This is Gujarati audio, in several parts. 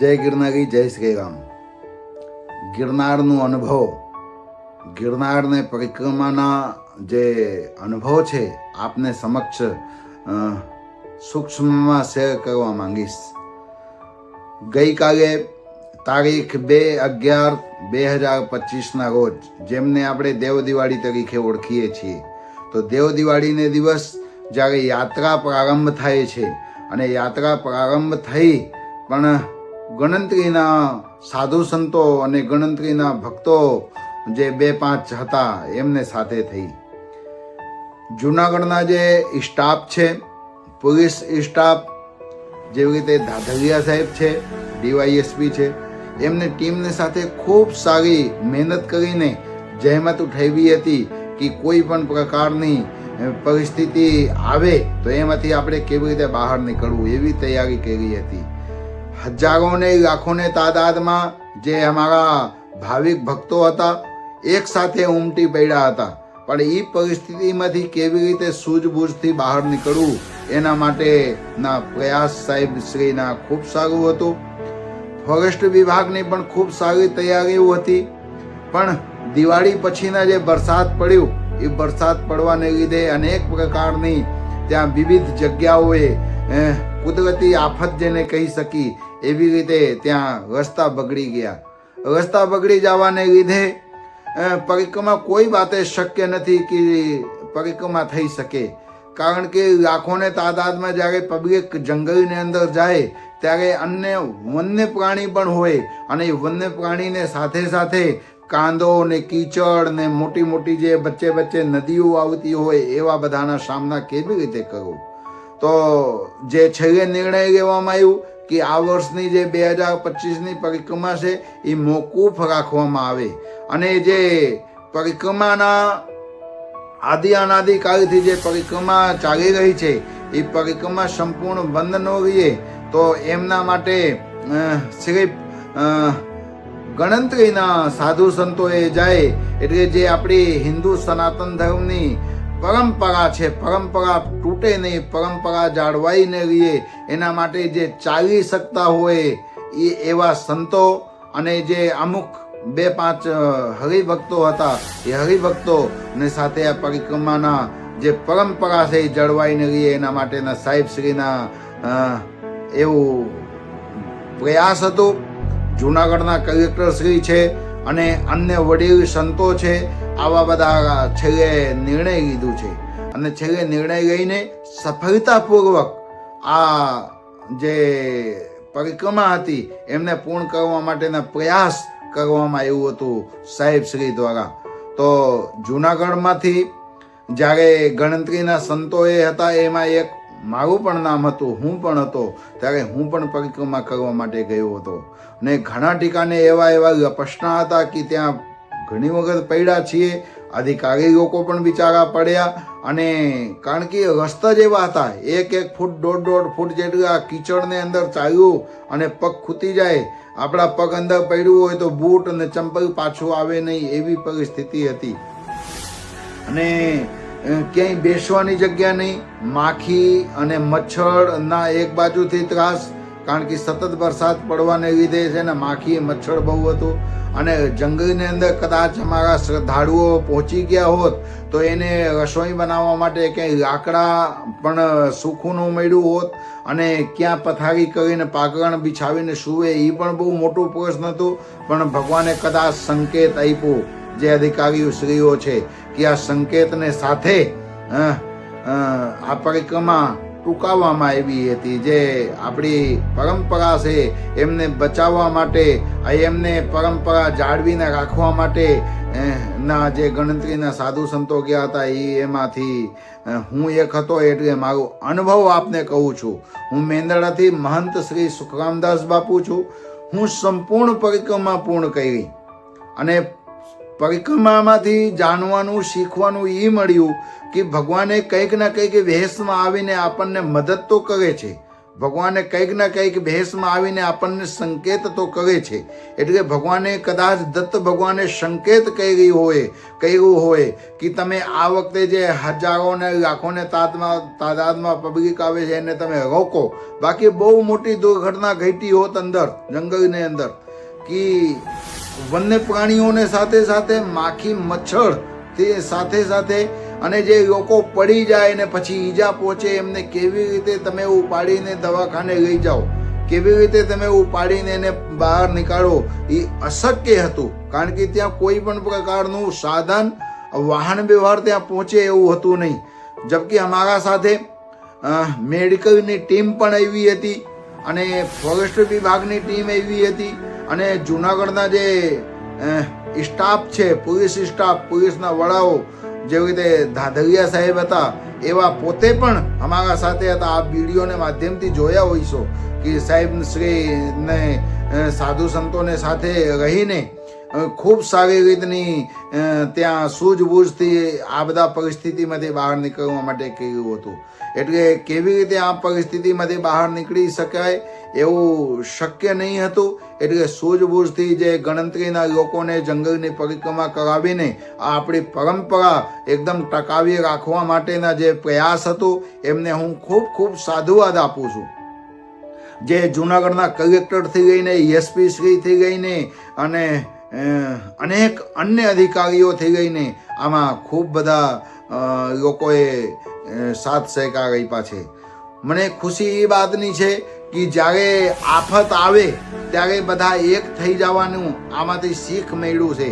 જય ગિરનારી, જય શ્રી રામ ગિરનારનો અનુભવ, ગિરનારને પરિક્રમાના જે અનુભવ છે, આપને સમક્ષ સૂક્ષ્મમાં શેર કરવા માંગીશ. ગઈકાલે તારીખ બે અગિયાર બે હજાર પચીસના રોજ, જેમને આપણે દેવ દિવાળી તરીકે ઓળખીએ છીએ, તો દેવ દિવાળીને દિવસ જ્યારે યાત્રા પ્રારંભ થાય છે, અને યાત્રા પ્રારંભ થઈ પણ ગણતરીના સાધુ સંતો અને ગણતરીના ભક્તો જે બે પાંચ હતા, એમને સાથે થઈ. જૂનાગઢના જે સ્ટાફ છે, પોલીસ સ્ટાફ, જેવી રીતે ધાધરિયા સાહેબ છે, ડીવાયએસપી છે, એમને ટીમને સાથે ખૂબ સારી મહેનત કરીને જહેમત ઉઠાવી હતી કે કોઈ પણ પ્રકારની પરિસ્થિતિ આવે તો એમાંથી આપણે કેવી રીતે બહાર નીકળવું એવી તૈયારી કરી હતી. હજારોને, લાખોને તાદાદમાં જે અમારા ભાવિક ભક્તો હતા, એક સાથે ઉમટી પડ્યા હતા. પણ એ પરિસ્થિતિમાંથી કેવી રીતે સૂઝબૂઝથી બહાર નીકળવું, એના માટેના પ્રયાસ સાહેબ શ્રીના ખૂબ સારું હતું. ફોરેસ્ટ વિભાગની પણ ખૂબ સારી તૈયારીઓ હતી. પણ દિવાળી પછીના જે વરસાદ પડ્યું, એ વરસાદ પડવાને લીધે અનેક પ્રકારની ત્યાં વિવિધ જગ્યાઓએ કુદરતી આફત જેને કહી શકી એવી રીતે ત્યાં રસ્તા બગડી ગયા. રસ્તા બગડી જવાને લીધે પરિક્રમા કોઈ વાતે શક્ય નથી કે પરિક્રમા થઈ શકે. કારણ કે લાખોને તાદાદમાં જ્યારે પબ્લિક જંગલની અંદર જાય, ત્યારે અન્ય વન્ય પ્રાણી પણ હોય અને એ વન્ય પ્રાણીને સાથે સાથે કાંદો ને કીચડ ને મોટી મોટી જે વચ્ચે વચ્ચે નદીઓ આવતી હોય એવા બધાના સામના કેવી રીતે કરવો? તો જે છેલ્લે નિર્ણય લેવામાં આવ્યું. કે આ વર્ષની જે બે હજાર પચીસની પરિક્રમા છે, એ મોકૂફ રાખવામાં આવે. અને જે પરિક્રમાના આદિ અનાદિ કાળથી જે પરિક્રમા ચાલી રહી છે, એ પરિક્રમા સંપૂર્ણ બંધ ન રહીએ, તો એમના માટે શ્રી ગણતરીના સાધુ સંતોએ જાય, એટલે જે આપણી હિન્દુ સનાતન ધર્મની પરંપરા છે, પરંપરા તૂટે નહીં, પરંપરા જાળવાઈને રહીએ. એના માટે જે ચાલી શકતા હોય એ એવા સંતો અને જે અમુક બે પાંચ હરિભક્તો હતા, એ હરિભક્તો ને સાથે આ પરિક્રમાના જે પરંપરા છે એ જળવાઈને રહીએ. એના માટેના સાહેબશ્રીના એવું પ્રયાસ હતો. જૂનાગઢના કલેક્ટર શ્રી છે. અને અન્ય વડીલ સંતો છે, આવા બધા છેલ્લે નિર્ણય લીધું છે. અને છેલ્લે નિર્ણય લઈને સફળતાપૂર્વક આ જે પરિક્રમા હતી, એમને પૂર્ણ કરવા માટેના પ્રયાસ કરવામાં આવ્યું હતું સાહેબ શ્રી દ્વારા. તો જૂનાગઢમાંથી જ્યારે ગણતરીના સંતોએ હતા, એમાં એક મારું પણ નામ હતું, હું પણ હતો, ત્યારે હું પણ પરિક્રમા કરવા માટે ગયો હતો. ને ઘણા ટીકાને એવા એવા પ્રશ્ન હતા કે ત્યાં ઘણી વખત પડ્યા છીએ, અધિકારી લોકો પણ બિચારા પડ્યા, અને કારણ કે રસ્તા જ એવા હતા, એક એક ફૂટ, દોઢ દોઢ ફૂટ જેટલા કીચડને અંદર ચાલ્યું અને પગ ખૂતી જાય, આપણા પગ અંદર પડ્યું હોય તો બૂટ અને ચંપલ પાછું આવે નહીં એવી પરિસ્થિતિ હતી. અને ક્યાંય બેસવાની જગ્યા નહીં. માખી અને મચ્છરના એક બાજુથી ત્રાસ, કારણ કે સતત વરસાદ પડવાને લીધે છે ને માખી મચ્છર બહુ હતું. અને જંગલની અંદર કદાચ અમારા શ્રદ્ધાળુઓ પહોંચી ગયા હોત, તો એને રસોઈ બનાવવા માટે ક્યાંય લાકડા પણ ન મળ્યું હોત. અને ક્યાં પથારી કરીને પાકરણ બિછાવીને સૂવે એ પણ બહુ મોટું પ્રશ્ન હતું. પણ ભગવાને કદાચ સંકેત આપ્યો. જે અધિકારીઓ શ્રીઓ છે, કે આ સંકેતને સાથે આ પરિક્રમા ટૂંકાવવામાં આવી હતી. જે આપણી પરંપરા છે, એમને બચાવવા માટે એમને પરંપરા જાળવીને રાખવા માટે ના જે ગણતરીના સાધુ સંતો ગયા હતા, એ એમાંથી હું એક હતો એટલે મારો અનુભવ આપને કહું છું. હું મેંદડાથી મહંત શ્રી સુખરામદાસ બાપુ છું. હું સંપૂર્ણ પરિક્રમા પૂર્ણ કરી. અને પરિક્રમામાંથી જાણવાનું, શીખવાનું એ મળ્યું કે ભગવાને કંઈક ના કંઈક વેશમાં આવીને આપણને મદદ તો કરે છે. ભગવાને કંઈક ને કંઈક ભેષમાં આવીને આપણને સંકેત તો કરે છે. એટલે ભગવાને કદાચ દત્ત ભગવાને સંકેત કરી હોય, કર્યું હોય કે તમે આ વખતે જે હજારો ને લાખોને તાદમાં તાદાદમાં પબ્લિક આવે છે એને તમે રોકો. બાકી બહુ મોટી દુર્ઘટના ઘટી હોત અંદર, જંગલની અંદર, કે વન્ય પ્રાણીઓને સાથે સાથે માખી મચ્છર તે સાથે સાથે અને જે લોકો પડી જાય ને પછી ઈજા પહોંચે એમને કેવી રીતે તમે ઉપાડીને દવાખાને લઈ જાઓ, કેવી રીતે તમે ઉપાડીને એને બહાર નીકાળો, એ અશક્ય હતું. કારણ કે ત્યાં કોઈ પણ પ્રકારનું સાધન, વાહન વ્યવહાર ત્યાં પહોંચે એવું હતું નહીં. જબકે અમારા સાથે મેડિકલની ટીમ પણ આવી હતી અને ફોરેસ્ટ વિભાગની ટીમ આવી હતી. અને જુનાગઢના જે સ્ટાફ છે, પોલીસ સ્ટાફ, પોલીસના વડાઓ, જેવી રીતે ધાધવિયા સાહેબ હતા, એવા પોતે પણ અમારા સાથે હતા. આ વિડીયોને માધ્યમથી જોયા હોઈશો કે સાહેબ શ્રી ને સાધુ સંતોને સાથે રહીને ખૂબ સારી રીતની ત્યાં સૂઝબૂઝથી આ બધા પરિસ્થિતિમાંથી બહાર નીકળવા માટે કહ્યું હતું. એટલે કેવી રીતે આ પરિસ્થિતિમાંથી બહાર નીકળી શકાય એવું શક્ય નહીં હતું. એટલે સૂઝબૂઝથી જે ગણતરીના લોકોને જંગલની પરિક્રમા કરાવીને આ આપણી પરંપરા એકદમ ટકાવી રાખવા માટેના જે પ્રયાસ હતો, એમને હું ખૂબ ખૂબ સાધુવાદ આપું છું. જે જુનાગઢના કલેક્ટરથી લઈને એસપી શ્રીથી લઈને અને અનેક અન્ય અધિકારીઓ થઈ ગઈને આમાં ખૂબ બધા લોકોએ સાથ સહકાર આપ્યા છે. મને ખુશી એ વાતની છે કે જ્યારે આફત આવે, ત્યારે બધા એક થઈ જવાનું આમાંથી શીખ મળ્યું છે.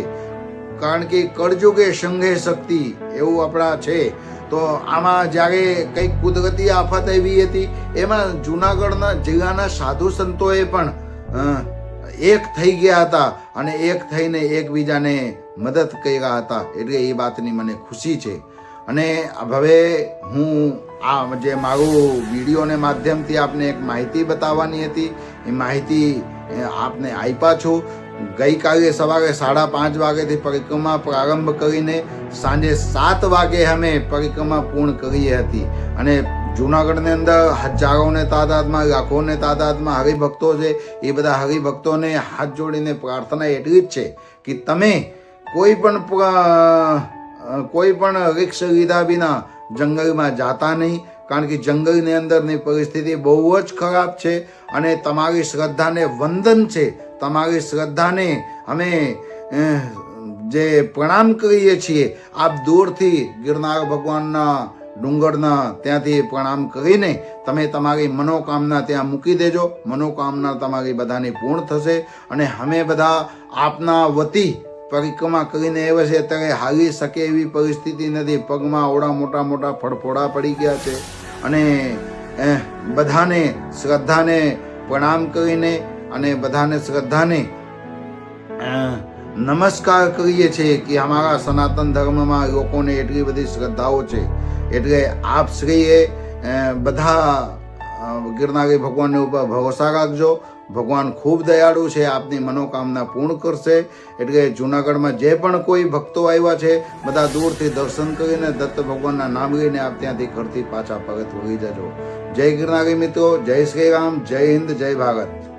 કારણ કે કરજુગે સંઘે શક્તિ એવું આપણા છે. તો આમાં જ્યારે કંઈક કુદરતી આફત આવી હતી, એમાં જુનાગઢના જિલ્લાના સાધુ સંતોએ પણ એક થઈ ગયા હતા અને એક થઈને એકબીજાને મદદ કર્યા હતા. એટલે એ વાતની મને ખુશી છે. અને હવે હું આ જે મારું વિડીયોને માધ્યમથી આપને એક માહિતી બતાવવાની હતી. એ માહિતી આપને આપ્યા છું. ગઈકાલે સવારે સાડા પાંચ વાગ્યાથી પરિક્રમા પ્રારંભ કરીને સાંજે સાત વાગે અમે પરિક્રમા પૂર્ણ કરી હતી. અને જૂનાગઢની અંદર હજારોને તાદાદમાં, લાખોને તાદાદમાં હરિભક્તો છે. એ બધા હરિભક્તોને હાથ જોડીને પ્રાર્થના એટલી જ છે કે તમે કોઈ પણ કોઈ પણ રિક્ષ લીધા વિના જંગલમાં જાતા નહીં. કારણ કે જંગલની અંદરની પરિસ્થિતિ બહુ જ ખરાબ છે અને તમારી શ્રદ્ધાને વંદન છે. તમારી શ્રદ્ધાને અમે જે પ્રણામ કરીએ છીએ, આપ દૂરથી ગિરનાર ભગવાનના ડુંગરના ત્યાંથી પ્રણામ કરીને તમે તમારી મનોકામના ત્યાં મૂકી દેજો. મનોકામના તમારી બધાની પૂર્ણ થશે અને અમે બધા આપના વતી પરિક્રમા કરીને એવે છે ત્યારે હાલી શકે એવી પરિસ્થિતિ નથી. પગમાં ઓડા મોટા મોટા ફળફોડા પડી ગયા છે. અને બધાને શ્રદ્ધાને પ્રણામ કરીને અને બધાને શ્રદ્ધાને નમસ્કાર કરીએ છીએ કે અમારા સનાતન ધર્મમાં લોકોને એટલી બધી શ્રદ્ધાઓ છે. એટલે આપ શ્રીએ બધા ગિરનારી ભગવાનની ઉપર ભરોસા રાખજો. ભગવાન ખૂબ દયાળુ છે, આપની મનોકામના પૂર્ણ કરશે. એટલે જુનાગઢમાં જે પણ કોઈ ભક્તો આવ્યા છે, બધા દૂરથી દર્શન કરીને દત્ત ભગવાનના નામ લઈને આપ ત્યાંથી ઘરથી પાછા પગત વળી જજો. જય ગિરનારી મિત્રો, જય શ્રી રામ, જય હિન્દ, જય ભારત.